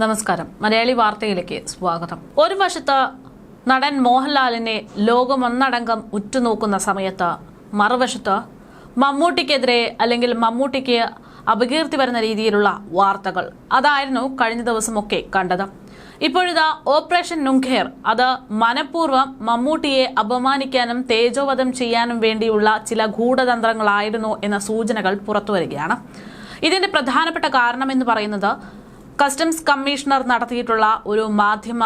നമസ്കാരം. മലയാളി വാർത്തയിലേക്ക് സ്വാഗതം. ഒരു വശത്ത് നടൻ മോഹൻലാലിനെ ലോകമൊന്നടങ്കം ഉറ്റുനോക്കുന്ന സമയത്ത് മറുവശത്ത് മമ്മൂട്ടിക്കെതിരെ അല്ലെങ്കിൽ മമ്മൂട്ടിക്ക് അപകീർത്തി വരുന്ന രീതിയിലുള്ള വാർത്തകൾ. അതായിരുന്നു കഴിഞ്ഞ ദിവസമൊക്കെ കണ്ടത്. ഇപ്പോഴിതാ ഓപ്പറേഷൻ നുങ്കേർ അത് മനഃപൂർവം മമ്മൂട്ടിയെ അപമാനിക്കാനും തേജോവധം ചെയ്യാനും വേണ്ടിയുള്ള ചില ഗൂഢതന്ത്രങ്ങളായിരുന്നു എന്ന സൂചനകൾ പുറത്തുവരികയാണ്. ഇതിന്റെ പ്രധാനപ്പെട്ട കാരണം എന്ന് പറയുന്നത് കസ്റ്റംസ് കമ്മീഷണർ നടത്തിയിട്ടുള്ള ഒരു മാധ്യമ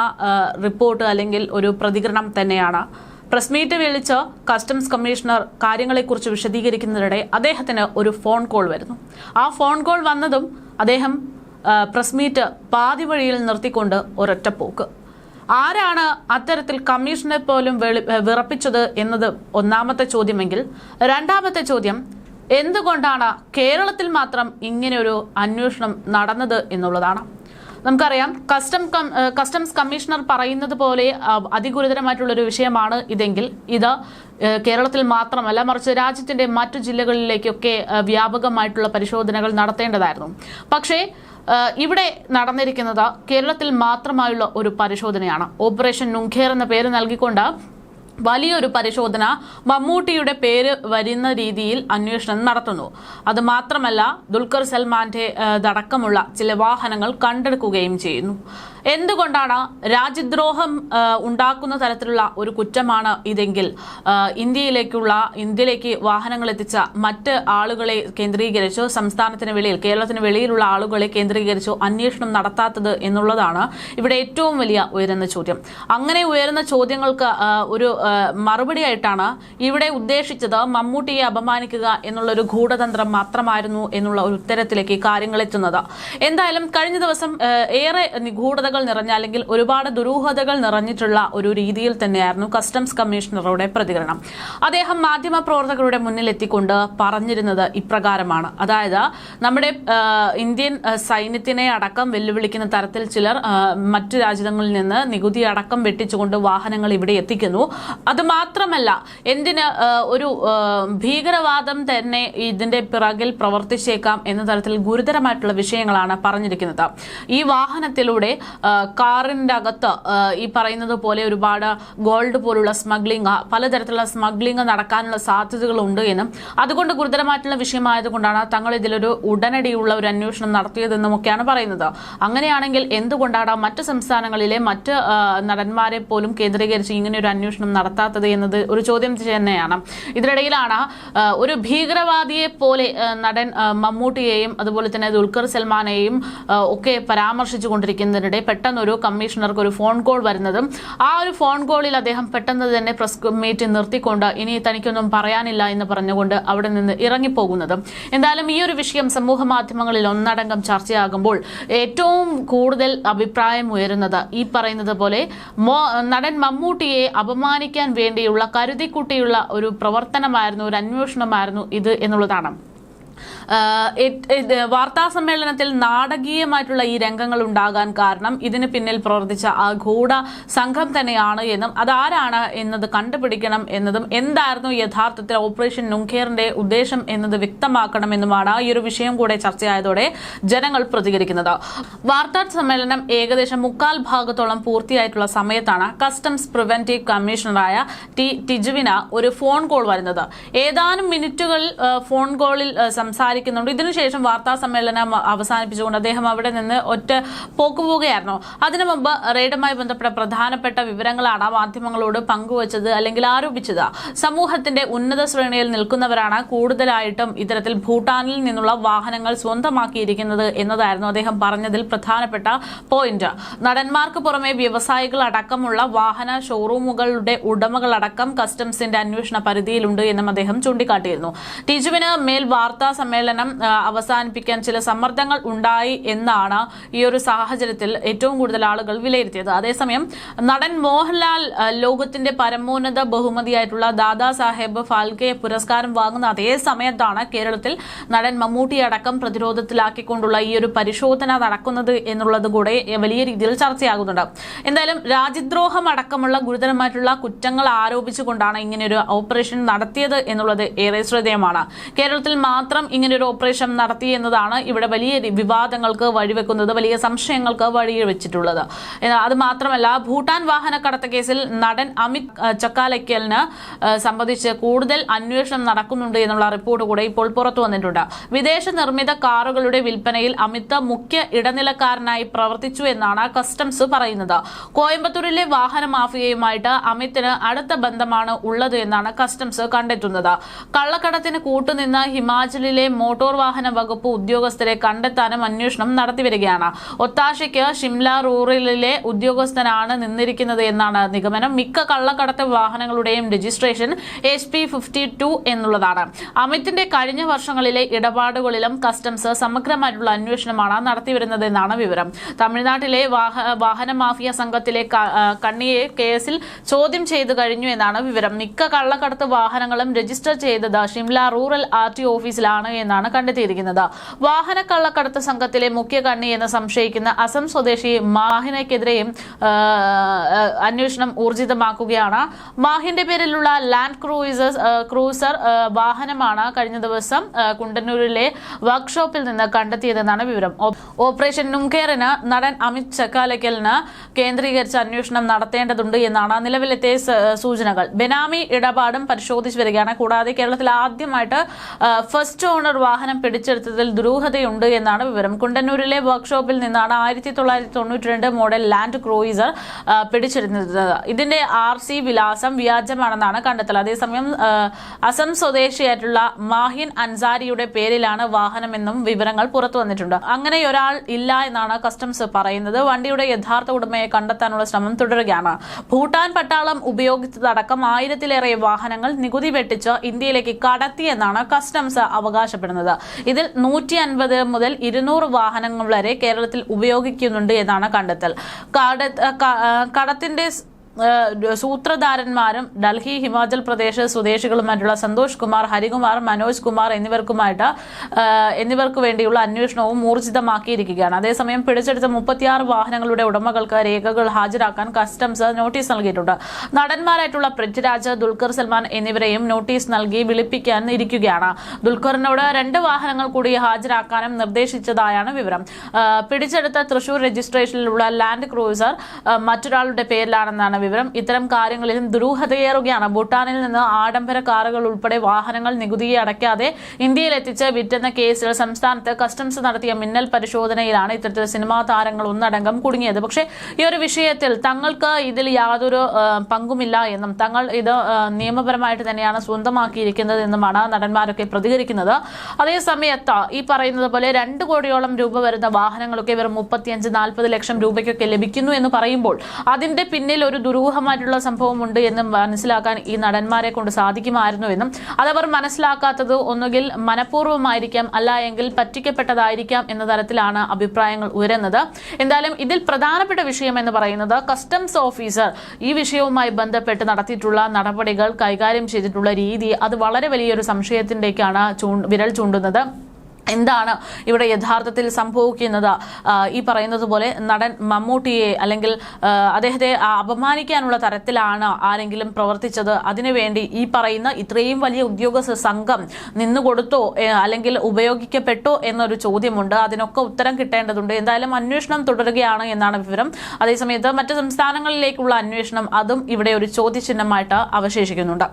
റിപ്പോർട്ട് അല്ലെങ്കിൽ ഒരു പ്രതികരണം തന്നെയാണ്. പ്രസ് മീറ്റ് വിളിച്ച് കസ്റ്റംസ് കമ്മീഷണർ കാര്യങ്ങളെക്കുറിച്ച് വിശദീകരിക്കുന്നതിനിടെ അദ്ദേഹത്തിന് ഒരു ഫോൺ കോൾ വരുന്നു. ആ ഫോൺ കോൾ വന്നതും അദ്ദേഹം പ്രസ് മീറ്റ് പാതി വഴിയിൽ നിർത്തിക്കൊണ്ട് ഒരൊറ്റ പോക്ക്. ആരാണ് അത്തരത്തിൽ കമ്മീഷനെ പോലും വിറപ്പിച്ചത് എന്നത് ഒന്നാമത്തെ ചോദ്യമെങ്കിൽ രണ്ടാമത്തെ ചോദ്യം എന്തുകൊണ്ടാണ് കേരളത്തിൽ മാത്രം ഇങ്ങനെയൊരു അന്വേഷണം നടന്നത് എന്നുള്ളതാണ്. നമുക്കറിയാം കസ്റ്റം കസ്റ്റംസ് കമ്മീഷണർ പറയുന്നത് പോലെ അതിഗുരുതരമായിട്ടുള്ളൊരു വിഷയമാണ് ഇതെങ്കിൽ ഇത് കേരളത്തിൽ മാത്രമല്ല മറിച്ച് രാജ്യത്തിന്റെ മറ്റു ജില്ലകളിലേക്കൊക്കെ വ്യാപകമായിട്ടുള്ള പരിശോധനകൾ നടത്തേണ്ടതായിരുന്നു. പക്ഷേ ഇവിടെ നടന്നിരിക്കുന്നത് കേരളത്തിൽ മാത്രമായുള്ള ഒരു പരിശോധനയാണ്. ഓപ്പറേഷൻ നുങ്കേർ എന്ന പേര് നൽകിക്കൊണ്ട് വലിയൊരു പരിശോധന മമ്മൂട്ടിയുടെ പേര് വരുന്ന രീതിയിൽ അന്വേഷണം നടത്തുന്നു. അത് മാത്രമല്ല ദുൽഖർ സൽമാന്റെ അടക്കമുള്ള ചില വാഹനങ്ങൾ കണ്ടെടുക്കുകയും ചെയ്യുന്നു. എന്തുകൊണ്ടാണ് രാജ്യദ്രോഹം ഉണ്ടാക്കുന്ന തരത്തിലുള്ള ഒരു കുറ്റമാണ് ഇതെങ്കിൽ ഇന്ത്യയിലേക്കുള്ള ഇന്ത്യയിലേക്ക് വാഹനങ്ങൾ എത്തിച്ച മറ്റ് ആളുകളെ കേന്ദ്രീകരിച്ചോ സംസ്ഥാനത്തിന് വെളിയിൽ കേരളത്തിന് വെളിയിലുള്ള ആളുകളെ കേന്ദ്രീകരിച്ചോ അന്വേഷണം നടത്താത്തത് എന്നുള്ളതാണ് ഇവിടെ ഏറ്റവും വലിയ ഉയരുന്ന ചോദ്യം. അങ്ങനെ ഉയരുന്ന ചോദ്യങ്ങൾക്ക് ഒരു മറുപടിയായിട്ടാണ് ഇവിടെ ഉദ്ദേശിച്ചത് മമ്മൂട്ടിയെ അപമാനിക്കുക എന്നുള്ള ഒരു ഗൂഢതന്ത്രം മാത്രമായിരുന്നു എന്നുള്ള ഒരു ഉത്തരത്തിലേക്ക് കാര്യങ്ങൾ എത്തുന്നത്. എന്തായാലും കഴിഞ്ഞ ദിവസം ഏറെ ഏറെ നിഗൂഢതകൾ നിറഞ്ഞ അല്ലെങ്കിൽ ഒരുപാട് ദുരൂഹതകൾ നിറഞ്ഞിട്ടുള്ള ഒരു രീതിയിൽ തന്നെയായിരുന്നു കസ്റ്റംസ് കമ്മീഷണറുടെ പ്രതികരണം. അദ്ദേഹം മാധ്യമ പ്രവർത്തകരുടെ മുന്നിലെത്തിക്കൊണ്ട് പറഞ്ഞിരുന്നത് ഇപ്രകാരമാണ്. അതായത് നമ്മുടെ ഇന്ത്യൻ സൈന്യത്തിനെ അടക്കം വെല്ലുവിളിക്കുന്ന തരത്തിൽ ചിലർ മറ്റു രാജ്യങ്ങളിൽ നിന്ന് നികുതി അടക്കം വെട്ടിച്ചുകൊണ്ട് വാഹനങ്ങൾ ഇവിടെ എത്തിക്കുന്നു. അത് മാത്രമല്ല എന്തിന് ഒരു ഭീകരവാദം തന്നെ ഇതിന്റെ പിറകിൽ പ്രവർത്തിച്ചേക്കാം എന്ന തരത്തിൽ ഗുരുതരമായിട്ടുള്ള വിഷയങ്ങളാണ് പറഞ്ഞിരിക്കുന്നത്. ഈ വാഹനത്തിലൂടെ ആ, കാറിന്റെ അകത്ത് ഈ പറയുന്നത് പോലെ ഒരുപാട് ഗോൾഡ് പോലുള്ള സ്മഗ്ലിംഗ് പലതരത്തിലുള്ള സ്മഗ്ലിംഗ് നടക്കാനുള്ള സാധ്യതകളുണ്ട് എന്നും. അതുകൊണ്ട് ഗുരുതരമായിട്ടുള്ള വിഷയമായതുകൊണ്ടാണ് തങ്ങൾ ഇതിലൊരു ഉടനടിയുള്ള ഒരു അന്വേഷണം നടത്തിയതെന്നും ഒക്കെയാണ് പറയുന്നത്. അങ്ങനെയാണെങ്കിൽ എന്തുകൊണ്ടാണ് മറ്റ് സംസ്ഥാനങ്ങളിലെ മറ്റ് നടന്മാരെ പോലും കേന്ദ്രീകരിച്ച് ഇങ്ങനെ ഒരു അന്വേഷണം നടത്താത്തത് എന്നത് ഒരു ചോദ്യം തന്നെയാണ്. ഇതിനിടയിലാണ് ഒരു ഭീകരവാദിയെ പോലെ നടൻ മമ്മൂട്ടിയെയും അതുപോലെ തന്നെ ദുൽഖർ സൽമാനെയും ഒക്കെ പരാമർശിച്ചു കൊണ്ടിരിക്കുന്നതിനിടെ പെട്ടെന്നൊരു കമ്മീഷണർക്ക് ഒരു ഫോൺ കോൾ വരുന്നതും ആ ഒരു ഫോൺ കോളിൽ അദ്ദേഹം പെട്ടെന്ന് തന്നെ പ്രസ് മീറ്റ് നിർത്തിക്കൊണ്ട് ഇനി തനിക്കൊന്നും പറയാനില്ല എന്ന് പറഞ്ഞുകൊണ്ട് അവിടെ നിന്ന് ഇറങ്ങിപ്പോകുന്നതും. എന്തായാലും ഈ ഒരു വിഷയം സമൂഹ മാധ്യമങ്ങളിൽ ഒന്നടങ്കം ചർച്ചയാകുമ്പോൾ ഏറ്റവും കൂടുതൽ അഭിപ്രായം ഉയരുന്നത് ഈ പറയുന്നത് പോലെ നടൻ മമ്മൂട്ടിയെ അപമാനിക്കാൻ വേണ്ടിയുള്ള കരുതിക്കുട്ടിയുള്ള ഒരു പ്രവർത്തനമായിരുന്നു ഒരു അന്വേഷണമായിരുന്നു ഇത് എന്നുള്ളതാണ്. വാർത്താ സമ്മേളനത്തിൽ നാടകീയമായിട്ടുള്ള ഈ രംഗങ്ങൾ ഉണ്ടാകാൻ കാരണം ഇതിന് പിന്നിൽ പ്രവർത്തിച്ച ആ ഗൂഢ സംഘം തന്നെയാണ് എന്നും അതാരാണ് എന്നത് കണ്ടുപിടിക്കണം എന്നതും എന്തായിരുന്നു യഥാർത്ഥത്തിൽ ഓപ്പറേഷൻ നുങ്കേറിന്റെ ഉദ്ദേശം എന്നത് വ്യക്തമാക്കണമെന്നുമാണ് ഈ ഒരു വിഷയം കൂടെ ചർച്ചയായതോടെ ജനങ്ങൾ പ്രതികരിക്കുന്നത്. വാർത്താ സമ്മേളനം ഏകദേശം മുക്കാൽ ഭാഗത്തോളം പൂർത്തിയായിട്ടുള്ള സമയത്താണ് കസ്റ്റംസ് പ്രിവെന്റീവ് കമ്മീഷണറായ ടി ടിജുവിന ഒരു ഫോൺ കോൾ വരുന്നത്. ഏതാനും മിനിറ്റുകൾ ഫോൺ കോളിൽ ആ, സംസാരിക്കുന്നുണ്ട്. ഇതിനുശേഷം വാർത്താ സമ്മേളനം അവസാനിപ്പിച്ചുകൊണ്ട് അദ്ദേഹം അവിടെ നിന്ന് ഒറ്റ പോക്കുപോകുകയായിരുന്നു അതിനു മുമ്പ് റെയ്ഡുമായി ബന്ധപ്പെട്ട പ്രധാനപ്പെട്ട വിവരങ്ങളാണ് മാധ്യമങ്ങളോട് പങ്കുവച്ചത് അല്ലെങ്കിൽ ആരോപിച്ചത്. സമൂഹത്തിന്റെ ഉന്നത ശ്രേണിയിൽ നിൽക്കുന്നവരാണ് കൂടുതലായിട്ടും ഇത്തരത്തിൽ ഭൂട്ടാനിൽ നിന്നുള്ള വാഹനങ്ങൾ സ്വന്തമാക്കിയിരിക്കുന്നത് എന്നതായിരുന്നു അദ്ദേഹം പറഞ്ഞതിൽ പ്രധാനപ്പെട്ട പോയിന്റ്. നടന്മാർക്ക് പുറമെ വ്യവസായികൾ അടക്കമുള്ള വാഹന ഷോറൂമുകളുടെ ഉടമകളടക്കം കസ്റ്റംസിന്റെ അന്വേഷണ പരിധിയിലുണ്ട് എന്നും അദ്ദേഹം ചൂണ്ടിക്കാട്ടിയിരുന്നു. ടിജുവിന് മേൽ വാർത്താ സമ്മേളനം അവസാനിപ്പിക്കാൻ ചില സമ്മർദ്ദങ്ങൾ ഉണ്ടായി എന്നാണ് ഈ ഒരു സാഹചര്യത്തിൽ ഏറ്റവും കൂടുതൽ ആളുകൾ വിലയിരുത്തിയത്. അതേസമയം നടൻ മോഹൻലാൽ ലോകത്തിന്റെ പരമോന്നത ബഹുമതിയായിട്ടുള്ള ദാദാസാഹേബ് ഫാൽക്കെ പുരസ്കാരം വാങ്ങുന്ന അതേ സമയത്താണ് കേരളത്തിൽ നടൻ മമ്മൂട്ടി അടക്കം പ്രതിരോധത്തിലാക്കിക്കൊണ്ടുള്ള ഈ ഒരു പരിശോധന നടക്കുന്നത് എന്നുള്ളത് കൂടെ വലിയ രീതിയിൽ ചർച്ചയാകുന്നുണ്ട്. എന്തായാലും രാജ്യദ്രോഹം അടക്കമുള്ള ഗുരുതരമായിട്ടുള്ള കുറ്റങ്ങൾ ആരോപിച്ചുകൊണ്ടാണ് ഇങ്ങനെയൊരു ഓപ്പറേഷൻ നടത്തിയത് എന്നുള്ളത് ഏറെ ശ്രദ്ധേയമാണ്. കേരളത്തിൽ മാത്രം ഇങ്ങനൊരു ഓപ്പറേഷൻ നടത്തി എന്നതാണ് ഇവിടെ വലിയ വിവാദങ്ങൾക്ക് വഴിവെക്കുന്നത് വലിയ സംശയങ്ങൾക്ക് വഴിവെച്ചിട്ടുള്ളത് വെച്ചിട്ടുള്ളത്. അത് മാത്രമല്ല ഭൂട്ടാൻ വാഹന കടത്ത കേസിൽ നടൻ അമിത് ചക്കാലയ്ക്കലിന് സംബന്ധിച്ച് കൂടുതൽ അന്വേഷണം നടക്കുന്നുണ്ട് എന്നുള്ള റിപ്പോർട്ട് കൂടെ ഇപ്പോൾ പുറത്തു വന്നിട്ടുണ്ട്. വിദേശ നിർമ്മിത കാറുകളുടെ വിൽപ്പനയിൽ അമിത് മുഖ്യ ഇടനിലക്കാരനായി പ്രവർത്തിച്ചു എന്നാണ് കസ്റ്റംസ് പറയുന്നത്. കോയമ്പത്തൂരിലെ വാഹന മാഫിയയുമായിട്ട് അമിത്തിന് അടുത്ത ബന്ധമാണ് ഉള്ളത് എന്നാണ് കസ്റ്റംസ് കണ്ടെത്തുന്നത്. കള്ളക്കടത്തിന് കൂട്ടുനിന്ന ഹിമാചലിലെ മോട്ടോർ വാഹന വകുപ്പ് ഉദ്യോഗസ്ഥരെ കണ്ടെത്താനും അന്വേഷണം നടത്തിവരികയാണ് ഒത്താശയ്ക്ക് ഷിംല റൂറലിലെ ഉദ്യോഗസ്ഥനാണ് നിന്നിരിക്കുന്നത് എന്നാണ് നിഗമനം. മിക്ക കള്ളക്കടത്ത് വാഹനങ്ങളുടെയും രജിസ്ട്രേഷൻ എച്ച് പി എന്നുള്ളതാണ്. അമിത്തിന്റെ കഴിഞ്ഞ വർഷങ്ങളിലെ ഇടപാടുകളിലും കസ്റ്റംസ് സമഗ്രമായിട്ടുള്ള അന്വേഷണമാണ് നടത്തിവരുന്നതെന്നാണ് വിവരം. തമിഴ്നാട്ടിലെ വാഹന മാഫിയ സംഘത്തിലെ കണ്ണിയെ കേസിൽ ചോദ്യം ചെയ്തു കഴിഞ്ഞു എന്നാണ് വിവരം. മിക്ക കള്ളക്കടത്ത് വാഹനങ്ങളും രജിസ്റ്റർ ചെയ്തത് ഷിംല റൂറൽ ആർ ടി ഓഫീസിലാണ്. എന്നാണ് കണ്ടെത്തിയിരിക്കുന്നത്. വാഹന കള്ളക്കടത്ത് സംഘത്തിലെ മുഖ്യ കണ്ണി എന്ന് സംശയിക്കുന്ന അസം സ്വദേശി മാഹിനയ്ക്കെതിരെയും അന്വേഷണം ഊർജിതമാക്കുകയാണ്. മാഹിന്റെ പേരിലുള്ള ലാൻഡ് ക്രൂയിസർ ക്രൂസർ വാഹനമാണ് കഴിഞ്ഞ ദിവസം കുണ്ടന്നൂരിലെ വർക്ക്ഷോപ്പിൽ നിന്ന് കണ്ടെത്തിയതെന്നാണ് വിവരം. ഓപ്പറേഷൻ നുംകേറിന് നടൻ അമിത് ചക്കാലയ്ക്കലിന് കേന്ദ്രീകരിച്ച് അന്വേഷണം നടത്തേണ്ടതുണ്ട് എന്നാണ് നിലവിലത്തെ സൂചനകൾ. ബെനാമി ഇടപാടും പരിശോധിച്ചു വരികയാണ്. കൂടാതെ കേരളത്തിൽ ആദ്യമായിട്ട് ഫസ്റ്റ് ഓണർ വാഹനം പിടിച്ചെടുത്തതിൽ ദുരൂഹതയുണ്ട് എന്നാണ് വിവരം. കുണ്ടന്നൂരിലെ വർക്ക്ഷോപ്പിൽ നിന്നാണ് ആയിരത്തി തൊള്ളായിരത്തി തൊണ്ണൂറ്റി രണ്ട് മോഡൽ ലാൻഡ് ക്രൂയിസർ പിടിച്ചെടുത്തത്. ഇതിന്റെ ആർ സി വിലാസം വ്യാജമാണെന്നാണ് കണ്ടെത്തൽ. അതേസമയം അസം സ്വദേശിയായിട്ടുള്ള മാഹിൻ അൻസാരിയുടെ പേരിലാണ് വാഹനമെന്നും വിവരങ്ങൾ പുറത്തു വന്നിട്ടുണ്ട്. അങ്ങനെ ഒരാൾ ഇല്ല എന്നാണ് കസ്റ്റംസ് പറയുന്നത്. വണ്ടിയുടെ യഥാർത്ഥ ഉടമയെ കണ്ടെത്താനുള്ള ശ്രമം തുടരുകയാണ്. ഭൂട്ടാൻ പട്ടാളം ഉപയോഗിച്ചതടക്കം ആയിരത്തിലേറെ വാഹനങ്ങൾ നികുതി വെട്ടിച്ച് ഇന്ത്യയിലേക്ക് കടത്തിയെന്നാണ് കസ്റ്റംസ് അവകാശപ്പെടുന്നത്. ഇതിൽ നൂറ്റി അൻപത് മുതൽ ഇരുന്നൂറ് വാഹനങ്ങൾ വരെ കേരളത്തിൽ ഉപയോഗിക്കുന്നുണ്ട് എന്നാണ് കണ്ടെത്തൽ. കട- കടത്തിന്റെ സൂത്രധാരന്മാരും ഡൽഹി ഹിമാചൽ പ്രദേശ് സ്വദേശികളുമായിട്ടുള്ള സന്തോഷ് കുമാർ ഹരികുമാർ മനോജ് കുമാർ എന്നിവർക്കുമായിട്ട് എന്നിവർക്ക് വേണ്ടിയുള്ള അന്വേഷണവും ഊർജിതമാക്കിയിരിക്കുകയാണ്. അതേസമയം പിടിച്ചെടുത്ത മുപ്പത്തിയാറ് വാഹനങ്ങളുടെ ഉടമകൾക്ക് രേഖകൾ ഹാജരാക്കാൻ കസ്റ്റംസ് നോട്ടീസ് നൽകിയിട്ടുണ്ട്. നടന്മാരായിട്ടുള്ള പൃഥ്വിരാജ് ദുൽഖർ സൽമാൻ എന്നിവരെയും നോട്ടീസ് നൽകി വിളിപ്പിക്കാൻ ഇരിക്കുകയാണ്. ദുൽഖറിനോട് രണ്ട് വാഹനങ്ങൾ കൂടി ഹാജരാക്കാനും നിർദ്ദേശിച്ചതായാണ് വിവരം. പിടിച്ചെടുത്ത തൃശൂർ രജിസ്ട്രേഷനിലുള്ള ലാൻഡ് ക്രൂസർ മറ്റൊരാളുടെ പേരിലാണെന്നാണ് വിവരം. ഇത്തരം കാര്യങ്ങളിലും ദുരൂഹതയേറുകയാണ്. ഭൂട്ടാനിൽ നിന്ന് ആഡംബര കാറുകൾ ഉൾപ്പെടെ വാഹനങ്ങൾ നികുതിയെ അടയ്ക്കാതെ ഇന്ത്യയിൽ എത്തിച്ച് വിറ്റെന്ന കേസിൽ സംസ്ഥാനത്ത് കസ്റ്റംസ് നടത്തിയ മിന്നൽ പരിശോധനയിലാണ് ഇത്തരത്തിൽ സിനിമാ താരങ്ങൾ ഒന്നടങ്കം കുടുങ്ങിയത്. പക്ഷേ ഈ ഒരു വിഷയത്തിൽ തങ്ങൾക്ക് ഇതിൽ യാതൊരു പങ്കുമില്ല എന്നും തങ്ങൾ ഇത് നിയമപരമായിട്ട് തന്നെയാണ് സ്വന്തമാക്കിയിരിക്കുന്നത് എന്നുമാണ് നടന്മാരൊക്കെ പ്രതികരിക്കുന്നത്. അതേസമയത്ത് ഈ പറയുന്നത് പോലെ രണ്ട് കോടിയോളം രൂപ വരുന്ന വാഹനങ്ങളൊക്കെ വെറും മുപ്പത്തിയഞ്ച് നാൽപ്പത് ലക്ഷം രൂപയ്ക്കൊക്കെ ലഭിക്കുന്നു എന്ന് പറയുമ്പോൾ അതിന്റെ പിന്നിൽ ഒരു ദുരൂഹമായിട്ടുള്ള സംഭവമുണ്ട് എന്ന് മനസ്സിലാക്കാൻ ഈ നടന്മാരെ കൊണ്ട് സാധിക്കുമായിരുന്നു എന്നും. അതവർ മനസ്സിലാക്കാത്തത് ഒന്നുകിൽ മനഃപൂർവമായിരിക്കാം അല്ല എങ്കിൽ പറ്റിക്കപ്പെട്ടതായിരിക്കാം എന്ന തരത്തിലാണ് അഭിപ്രായങ്ങൾ ഉയരുന്നത്. എന്തായാലും ഇതിൽ പ്രധാനപ്പെട്ട വിഷയം എന്ന് പറയുന്നത് കസ്റ്റംസ് ഓഫീസർ ഈ വിഷയവുമായി ബന്ധപ്പെട്ട് നടത്തിയിട്ടുള്ള നടപടികൾ കൈകാര്യം ചെയ്തിട്ടുള്ള രീതി അത് വളരെ വലിയൊരു സംശയത്തിന്റെക്കാണ് ചൂ വിരൽ ചൂണ്ടുന്നത്. എന്താണ് ഇവിടെ യഥാർത്ഥത്തിൽ സംഭവിക്കുന്നത്? ഈ പറയുന്നത് പോലെ നടൻ മമ്മൂട്ടിയെ അല്ലെങ്കിൽ അദ്ദേഹത്തെ അപമാനിക്കാനുള്ള തരത്തിലാണ് ആരെങ്കിലും പ്രവർത്തിച്ചത്. അതിനുവേണ്ടി ഈ പറയുന്ന ഇത്രയും വലിയ ഉദ്യോഗസ്ഥ സംഘം നിന്നുകൊടുത്തോ അല്ലെങ്കിൽ ഉപയോഗിക്കപ്പെട്ടോ എന്നൊരു ചോദ്യമുണ്ട്. അതിനൊക്കെ ഉത്തരം കിട്ടേണ്ടതുണ്ട്. എന്തായാലും അന്വേഷണം തുടരുകയാണ് എന്നാണ് വിവരം. അതേസമയത്ത് മറ്റ് സംസ്ഥാനങ്ങളിലേക്കുള്ള അന്വേഷണം അതും ഇവിടെ ഒരു ചോദ്യചിഹ്നമായിട്ട് അവശേഷിക്കുന്നുണ്ട്.